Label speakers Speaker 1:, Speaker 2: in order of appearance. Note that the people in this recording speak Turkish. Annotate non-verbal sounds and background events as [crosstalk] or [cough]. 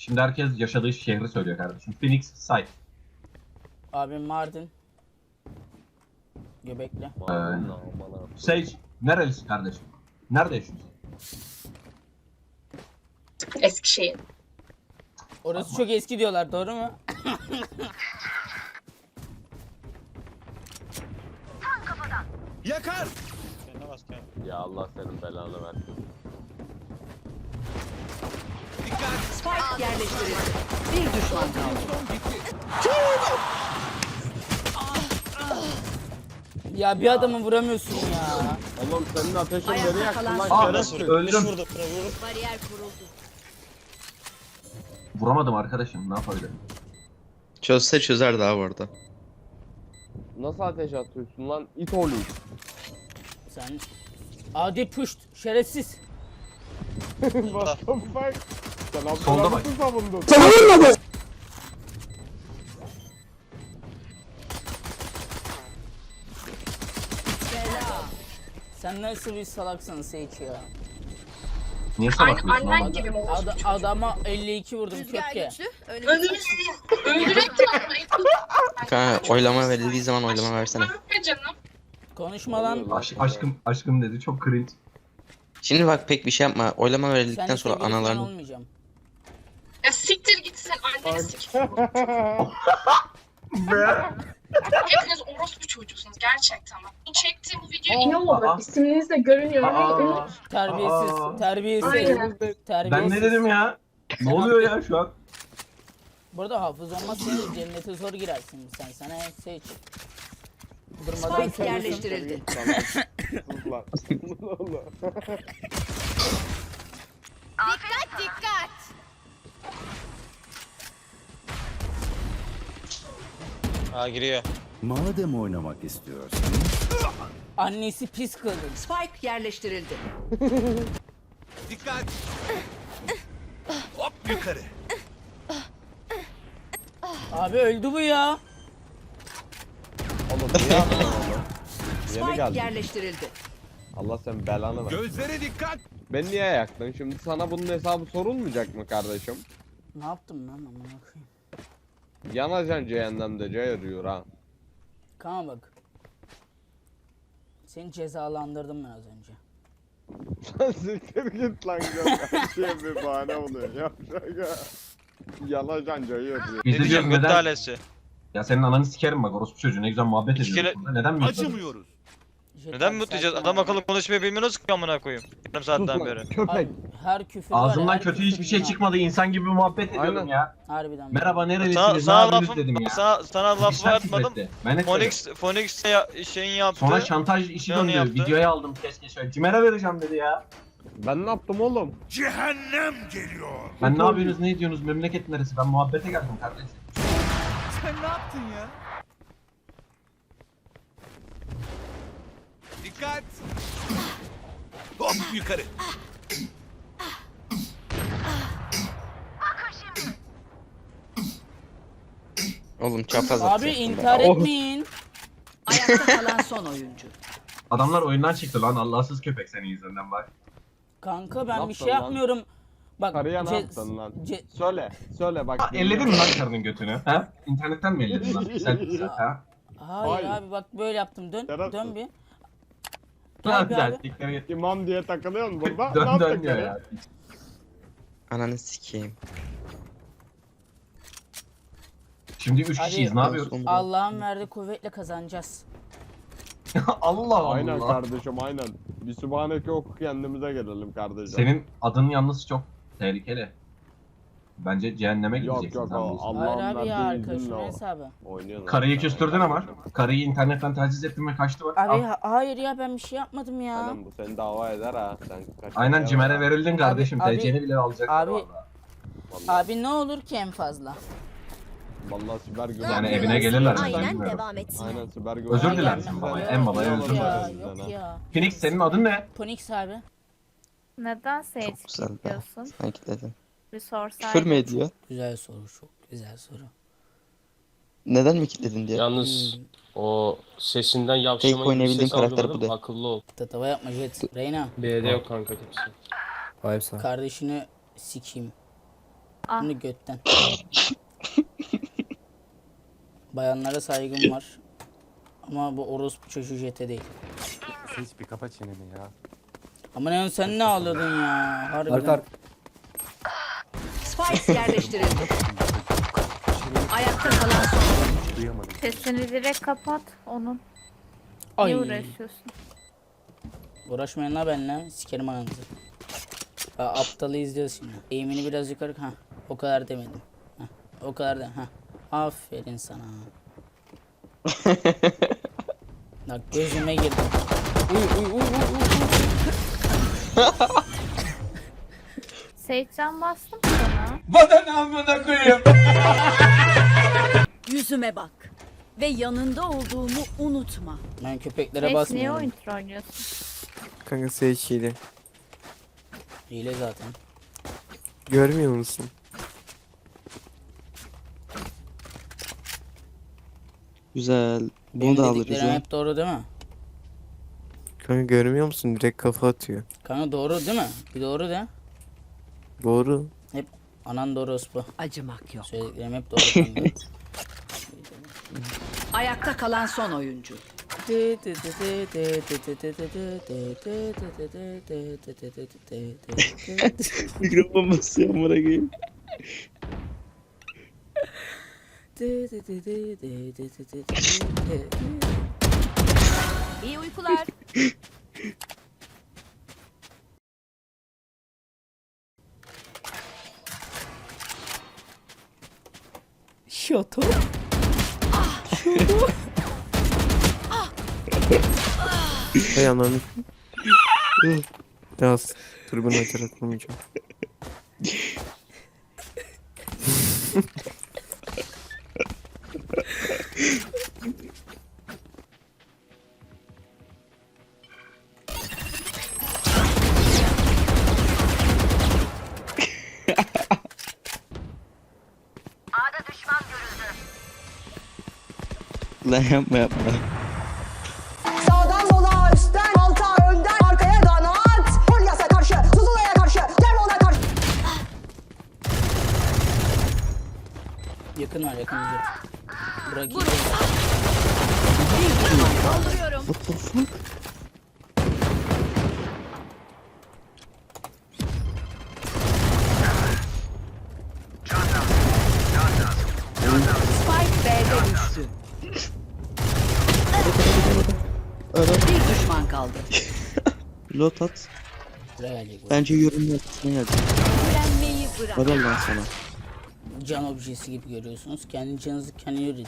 Speaker 1: Şimdi herkes yaşadığı şehri söylüyor kardeşim. Phoenix Site.
Speaker 2: Abi Mardin. Göbekli.
Speaker 1: Ee. Sage nerelisin kardeşim? Nerede yaşıyorsun?
Speaker 3: Eskişehir.
Speaker 2: Orası çok eski diyorlar doğru mu? [laughs]
Speaker 4: Yakar.
Speaker 5: Ya Allah senin belanı versin.
Speaker 6: Spike yerleştirildi. Bir düşman kaldı.
Speaker 2: Ya bir adamı vuramıyorsun ya.
Speaker 5: Oğlum senin ateşin
Speaker 6: Ayakta
Speaker 5: beni yaktın
Speaker 6: kalan
Speaker 5: lan
Speaker 1: Aa,
Speaker 5: şerefsiz.
Speaker 1: öldüm.
Speaker 6: Bariyer kuruldu.
Speaker 1: Vuramadım arkadaşım. Ne yapabilirim?
Speaker 7: Çözse çözer daha bu arada.
Speaker 5: Nasıl ateş atıyorsun lan? İt oğlu.
Speaker 2: Sen adi puşt şerefsiz. [laughs]
Speaker 5: What the fuck? Sen
Speaker 1: Solda bak.
Speaker 5: Abdülhamid'i savundun.
Speaker 2: Sen nasıl bir salaksın Sage ya.
Speaker 1: Niye sabahıyorsun?
Speaker 3: annen gibi mi
Speaker 2: Ad-
Speaker 3: olmuş?
Speaker 2: adama 52 vurdum
Speaker 6: Rüzgar
Speaker 2: köpke.
Speaker 6: güçlü. Önümüz
Speaker 7: Kanka oylama verildiği zaman oylama versene.
Speaker 3: Canım.
Speaker 2: Konuşma lan.
Speaker 1: Aş- aşkım, aşkım dedi. Çok cringe.
Speaker 7: Şimdi bak pek bir şey yapma. Oylama
Speaker 2: Sen
Speaker 7: verildikten sonra analarını...
Speaker 2: olmayacağım.
Speaker 3: Ya siktir git sen anneni sik. Hepiniz orospu çocuğusunuz gerçekten bak. Bu çektiğim bu video iyi
Speaker 1: Aa.
Speaker 3: oldu. İsminiz de görünüyor.
Speaker 1: Aa,
Speaker 2: Terbiyesiz,
Speaker 1: Aa.
Speaker 2: terbiyesiz,
Speaker 3: Aynen.
Speaker 2: terbiyesiz.
Speaker 1: ben ne dedim ya? Ne oluyor ya şu an?
Speaker 2: Burada hafız olmazsan cennete zor girersin sen. Sana Sage. Durmadan
Speaker 6: Spike yerleştirildi.
Speaker 5: Sus lan. [laughs]
Speaker 8: Ha giriyor.
Speaker 4: Madem oynamak istiyorsan.
Speaker 2: Annesi pis kadın.
Speaker 6: Spike yerleştirildi.
Speaker 4: Dikkat. Hop yukarı.
Speaker 2: Abi öldü bu ya.
Speaker 5: Oğlum niye [laughs] yaptın oğlum? Yeni
Speaker 6: Spike
Speaker 5: geldim.
Speaker 6: yerleştirildi.
Speaker 5: Allah sen belanı ver.
Speaker 4: Gözlere dikkat.
Speaker 5: Ben niye yaktın? Şimdi sana bunun hesabı sorulmayacak mı kardeşim?
Speaker 2: Ne yaptım lan amına koyayım.
Speaker 5: Yanacaksın cehennemde cayır diyor ha.
Speaker 2: Kana bak. Seni cezalandırdım ben az önce.
Speaker 5: Siktir git lan gök. Her şeye bir bahane oluyor. Yapacak ya. Yanacaksın cayır diyor.
Speaker 8: Ne diyeceğim göt.
Speaker 1: Ya senin ananı sikerim bak orospu çocuğu ne güzel muhabbet
Speaker 8: İki
Speaker 1: ediyoruz
Speaker 8: kere-
Speaker 1: burada. Neden mi?
Speaker 4: Acımıyoruz.
Speaker 8: Neden mutlayacağız?
Speaker 2: sakin
Speaker 8: Adam akıllı konuşmayı bilmiyor nasıl ki amına koyayım. Yarım saatten beri.
Speaker 5: Köpek.
Speaker 2: Her küfür var ya,
Speaker 1: Ağzımdan
Speaker 2: her
Speaker 1: kötü
Speaker 2: küfür
Speaker 1: hiçbir şey
Speaker 2: günah.
Speaker 1: çıkmadı. insan gibi muhabbet ediyorum
Speaker 5: Aynen.
Speaker 1: ya.
Speaker 2: Harbiden.
Speaker 1: Merhaba
Speaker 8: Sana,
Speaker 1: nerelisiniz? Ne
Speaker 8: sana
Speaker 1: yapıyorsunuz
Speaker 8: lafım,
Speaker 1: dedim ya.
Speaker 8: sana, sana lafı
Speaker 1: İşler
Speaker 8: atmadım.
Speaker 1: küfretti. Ben
Speaker 8: de ya, şeyin yaptı.
Speaker 1: Sonra şantaj işi
Speaker 8: onu
Speaker 1: döndü.
Speaker 8: yaptı?
Speaker 1: Videoya aldım keşke şöyle. Cimer'e vereceğim dedi ya.
Speaker 5: Ben ne yaptım oğlum?
Speaker 4: Cehennem geliyor.
Speaker 1: Ben ne yapıyorsunuz ne ediyorsunuz memleket neresi? Ben muhabbete geldim kardeşim.
Speaker 4: Sen ne yaptın ya? Dikkat. Hop yukarı.
Speaker 7: Oğlum çapraz
Speaker 2: Abi
Speaker 7: atıyor.
Speaker 2: intihar
Speaker 5: Oh.
Speaker 2: etmeyin.
Speaker 6: Ayakta kalan son oyuncu.
Speaker 1: Adamlar oyundan çıktı lan Allahsız köpek senin yüzünden bak.
Speaker 2: Kanka ben bir şey
Speaker 5: lan?
Speaker 2: yapmıyorum. Bak
Speaker 5: Karıya ne
Speaker 2: ce-
Speaker 5: yaptın lan?
Speaker 2: ce-
Speaker 5: Söyle. Söyle bak.
Speaker 1: Ha, elledin mi lan karının götünü? Ha? İnternetten mi elledin lan? Sen, sen ha?
Speaker 2: Hayır,
Speaker 5: Hayır.
Speaker 2: abi bak böyle yaptım. Dön
Speaker 5: Serap
Speaker 2: dön bir.
Speaker 1: Ha,
Speaker 2: Gel bir
Speaker 1: güzel.
Speaker 2: abi.
Speaker 5: İmam diye takılıyor mu burada? [laughs] ne
Speaker 1: Dön dön diyor
Speaker 5: ya?
Speaker 1: ya.
Speaker 7: Ananı sikeyim.
Speaker 1: Şimdi üç
Speaker 2: Hadi.
Speaker 1: kişiyiz ne yapıyoruz?
Speaker 2: Allah'ın verdiği kuvvetle kazanacağız. [laughs]
Speaker 1: Allah Allah.
Speaker 5: Aynen kardeşim aynen. Bir sübhaneke oku kendimize gelelim kardeşim.
Speaker 1: Senin adın yalnız çok tehlikeli. Bence cehenneme
Speaker 5: Yok
Speaker 1: gideceksin
Speaker 5: yok
Speaker 1: sen
Speaker 5: o
Speaker 1: yüzden.
Speaker 2: Hayır abi ya arkadaşın
Speaker 5: o.
Speaker 2: hesabı.
Speaker 5: Oynuyorsun.
Speaker 1: Karıyı küstürdün ama. Karıyı internetten taciz ettin ve kaçtı bak.
Speaker 2: Abi
Speaker 1: Al.
Speaker 2: ha- hayır ya ben bir şey yapmadım ya.
Speaker 5: Aynen bu seni dava eder ha. Sen kaç
Speaker 1: Aynen Cimer'e verildin kardeşim.
Speaker 2: abi-
Speaker 1: TC'ni bile alacaklar
Speaker 2: abi-
Speaker 1: valla.
Speaker 5: Vallahi,
Speaker 2: Abi ne olur ki en fazla.
Speaker 5: vallahi siber güvenlik.
Speaker 1: Yani evine gelirler. ben
Speaker 9: Aynen
Speaker 1: bilmiyorum.
Speaker 9: devam etsin.
Speaker 5: Aynen siber güvenlik.
Speaker 1: Özür dilersin.
Speaker 2: Yok
Speaker 1: En babaya
Speaker 2: yok
Speaker 1: özür
Speaker 2: ya,
Speaker 1: dilersin.
Speaker 2: Yok ya.
Speaker 1: Phoenix senin adın ne?
Speaker 2: Ponix abi.
Speaker 9: Neden Sage
Speaker 7: Çok güzel be. Sanki dedim.
Speaker 9: Bir sorsaydın.
Speaker 7: Küfür mü ediyor?
Speaker 2: Güzel soru çok güzel soru.
Speaker 7: Neden mi kilitledin diye.
Speaker 10: Yalnız o sesinden
Speaker 7: Tek
Speaker 10: yavşama gibi
Speaker 7: oynayabildiğin
Speaker 10: ses
Speaker 7: karakter
Speaker 10: algıladım.
Speaker 7: bu de.
Speaker 10: Akıllı ol.
Speaker 2: Tatava yapma Jet. Reyna
Speaker 10: B'de yok kanka kimse.
Speaker 2: kardeşini sikeyim.
Speaker 9: Ah.
Speaker 2: Şimdi götten. Bayanlara saygım var. Ama bu orospu çocuğu jete değil.
Speaker 10: Hiç bir kapa çeneni ya.
Speaker 2: Ama ne sen ne ağladın ya? Harbiden.
Speaker 10: Arka arka.
Speaker 6: Spike yerleştirildi. Ayakta kalan son.
Speaker 10: Duyamadım.
Speaker 9: Sesini direkt kapat onun.
Speaker 2: Ay.
Speaker 9: Niye uğraşıyorsun?
Speaker 2: Uğraşmayın la benimle. Sikerim ananızı. Ha, aptalı izliyoruz şimdi. Eğimini biraz yukarı. Ha. O kadar demedim. Ha. O kadar da. Ha. Aferin sana. [laughs] Bak gözüme girdi. Uy uy uy uy uy.
Speaker 9: Seyitcan bastım sana. [laughs]
Speaker 6: Yüzüme bak. Ve yanında olduğumu unutma.
Speaker 2: Ben köpeklere
Speaker 9: Seyit niye
Speaker 2: basmıyorum.
Speaker 9: oyun oynuyorsun?
Speaker 7: Kanka Seyçi'ydi.
Speaker 2: Hile zaten.
Speaker 7: Görmüyor musun? Güzel.
Speaker 2: Benim
Speaker 7: Bunu da alırız
Speaker 2: dediklerim
Speaker 7: ya.
Speaker 2: hep doğru değil mi?
Speaker 7: Kanka görmüyor musun? Direkt kafa atıyor.
Speaker 2: Kanka doğru değil mi? Bir doğru de.
Speaker 7: Doğru.
Speaker 2: Hep anan doğru ospu.
Speaker 6: Acımak yok.
Speaker 2: Söylediklerim hep doğru kanka.
Speaker 6: Ayakta kalan son oyuncu.
Speaker 7: Mikrofon basıyor amına koyayım.
Speaker 6: İyi uykular.
Speaker 2: Shut up.
Speaker 7: Hay ananı. Biraz tribün açarak vurmayacağım. Lan yapma yapma.
Speaker 11: Sağdan sola, üstten alta, önden arkaya donat. Polyas'a karşı, Zuzula'ya karşı, Dermon'a karşı.
Speaker 2: Yakın var yakın. Bırak.
Speaker 7: What the fuck?
Speaker 6: Spike B'de düştü. Bir düşman kaldı. [laughs]
Speaker 7: Lot at.
Speaker 2: Bu.
Speaker 7: Bence yorum yapsın hadi.
Speaker 6: Öğrenmeyi bırak.
Speaker 7: Hadi lan sana.
Speaker 2: Can objesi gibi görüyorsunuz. Kendi canınızı kendi üretin.